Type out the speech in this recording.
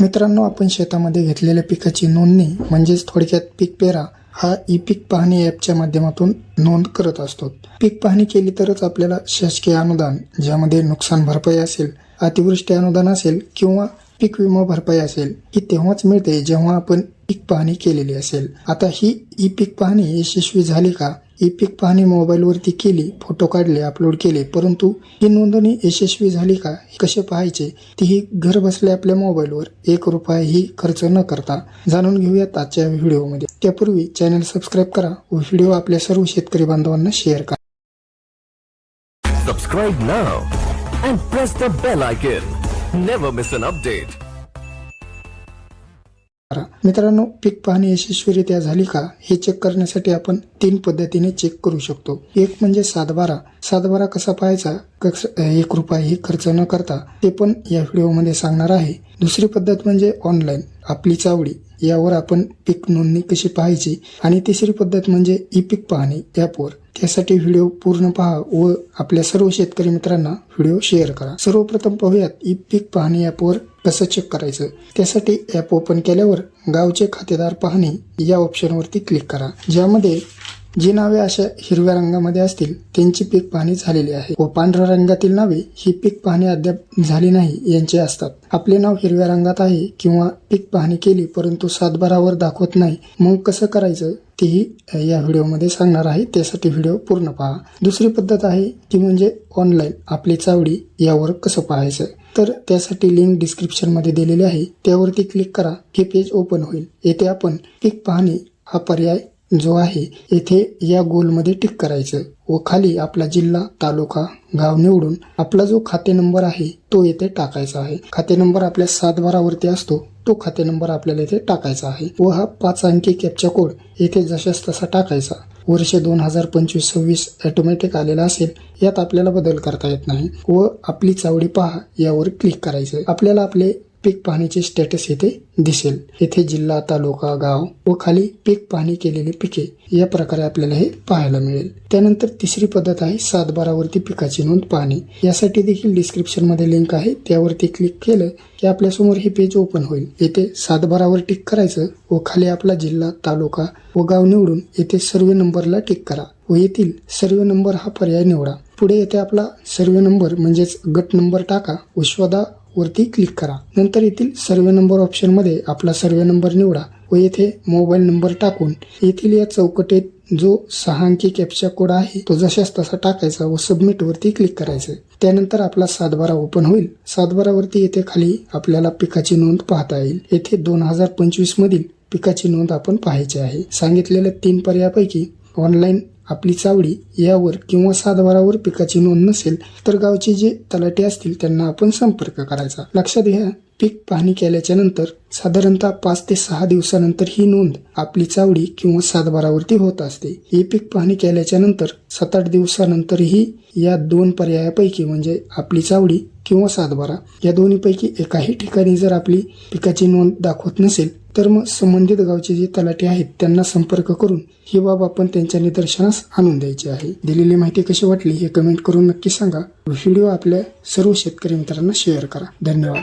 मित्रांनो आपण शेतामध्ये घेतलेल्या पिकाची नोंदणी म्हणजेच थोडक्यात पीक पेरा हा ई पीक पाहणी ॲपच्या माध्यमातून नोंद करत असतो. पीक पाहणी केली तरच आपल्याला शासकीय अनुदान ज्यामध्ये नुकसान भरपाई असेल अतिवृष्टी अनुदान असेल किंवा पीक विमा भरपाई असेल ही तेव्हाच मिळते जेव्हा आपण पीक पाहणी केलेली असेल. आता ही ई पीक पाहणी यशस्वी झाली का? ई पीक पाहणी मोबाईलवरती केली फोटो काढले अपलोड केले. परंतु ही नोंदणी यशस्वी झाली का? कसे पाहायचे? तीही घर बसल्या आपल्या मोबाईलवर एक रुपयाही खर्च न करता. जाणून घेऊयात आजच्या व्हिडिओमध्ये. त्यापूर्वी चॅनल सबस्क्राईब करा व व्हिडिओ आपल्या सर्व शेतकरी बांधवांना शेअर करा. Subscribe now and press the bell icon. Never miss an update. करा. मित्रांनो पीक पाहणी यशस्वीरित्या झाली का हे चेक करण्यासाठी आपण तीन पद्धतीने चेक करू शकतो. एक म्हणजे सातबारा. सातबारा कसा पाहायचा? एक रुपयाही खर्च न करता. ते पण या व्हिडिओमध्ये सांगणार आहे. दुसरी पद्धत म्हणजे ऑनलाईन आपली चावडी. यावर आपण पीक नोंदणी कशी पाहायची? आणि तिसरी पद्धत म्हणजे ई पीक पाहणी ॲपवर त्यासाठी व्हिडिओ पूर्ण पहा व आपल्या सर्व शेतकरी मित्रांना व्हिडिओ शेअर करा. सर्वप्रथम पाहूयात ई पीक पाहणी ॲपवर कसं चेक करायचं? त्यासाठी ॲप ओपन केल्यावर गावचे खातेदार पाहणी या ऑप्शनवरती क्लिक करा. ज्यामध्ये जी नावे अशा हिरव्या रंगामध्ये असतील त्यांची पीक पाहणी झालेली आहे व पांढऱ्या रंगातील नावे ही पीक पाहणी अद्याप झाली नाही यांचे असतात. आपले नाव हिरव्या रंगात आहे किंवा पीक पाहणी केली परंतु सातबारावर दाखवत नाही मग कसं करायचं? तेही या व्हिडिओमध्ये सांगणार आहे. त्यासाठी व्हिडिओ पूर्ण पहा. दुसरी पद्धत आहे ती म्हणजे ऑनलाईन आपली चावडी यावर कसं पाहायचं? तर त्यासाठी लिंक डिस्क्रिप्शनमध्ये दिलेली आहे. त्यावरती क्लिक करा. हे पेज ओपन होईल. येथे आपण पीक पाहणी हा पर्याय जो आहे येथे या गोलमध्ये टिक करायचं व खाली आपला जिल्हा तालुका गाव निवडून आपला जो खाते नंबर आहे तो येथे टाकायचा आहे. खाते नंबर आपल्या सात बारावरती असतो तो खाते नंबर आपल्याला येथे टाकायचा आहे व हा पाच अंकी कॅपचा कोड येथे जशास तसा टाकायचा. वर्ष दोन हजार पंचवीस सव्वीस ऑटोमॅटिक आलेला असेल यात आपल्याला बदल करता येत नाही व आपली चावडी पहा यावर क्लिक करायचं. आपल्याला आपले पीक पाहणीचे स्टेटस येथे दिसेल. येथे जिल्हा तालुका गाव व खाली पीक पाहणी केलेली पिके या प्रकारे आपल्याला हे पाहायला मिळेल. त्यानंतर तिसरी पद्धत आहे सात बारावरती पिकाची नोंद पाहणे. यासाठी देखील डिस्क्रिप्शनमध्ये लिंक आहे. त्यावरती क्लिक केलं की आपल्यासमोर हे पेज ओपन होईल. येथे सातबारावर टिक करायचं व खाली आपला जिल्हा तालुका व गाव निवडून येथे सर्वे नंबरला टिक करा व येथील सर्वे नंबर हा पर्याय निवडा. पुढे येथे आपला सर्वे नंबर म्हणजेच गट नंबर टाका व शोधा वरती क्लिक करा. नंतर येथील सर्वे नंबर ऑप्शनमध्ये आपला सर्वे नंबर निवडा व येथे मोबाईल नंबर टाकून येथील या चौकटीत जो सहा अंकी कॅप्चा कोड आहे तो जशाच तसा टाकायचा व सबमिट वरती क्लिक करायचं. त्यानंतर आपला सातबारा ओपन होईल. सातबारावरती येथे खाली आपल्याला पिकाची नोंद पाहता येईल. येथे दोन हजार पंचवीस मधील पिकाची नोंद आपण पाहायची आहे. सांगितलेल्या तीन पर्यायापैकी ऑनलाईन आपली चावडी यावर किंवा सातबारावर पिकाची नोंद नसेल तर गावचे जे तलाटे असतील त्यांना आपण संपर्क करायचा. लक्षात घ्या पीक पाहणी केल्याच्यानंतर साधारणतः पाच ते सहा दिवसानंतर ही नोंद आपली चावडी किंवा सातबारावरती होत असते. ही पीक पाहणी केल्याच्यानंतर सात आठ दिवसानंतरही या दोन पर्यायापैकी म्हणजे आपली चावडी किंवा सातबारा या दोन्हीपैकी एकाही ठिकाणी जर आपली पिकाची नोंद दाखवत नसेल तर मग संबंधित गावचे जे तलाटे आहेत त्यांना संपर्क करून ही बाब आपण त्यांच्या निदर्शनास आणून द्यायची आहे. दिलेली माहिती कशी वाटली हे कमेंट करून नक्की सांगा. व्हिडिओ आपल्या सर्व शेतकरी मित्रांना शेअर करा. धन्यवाद.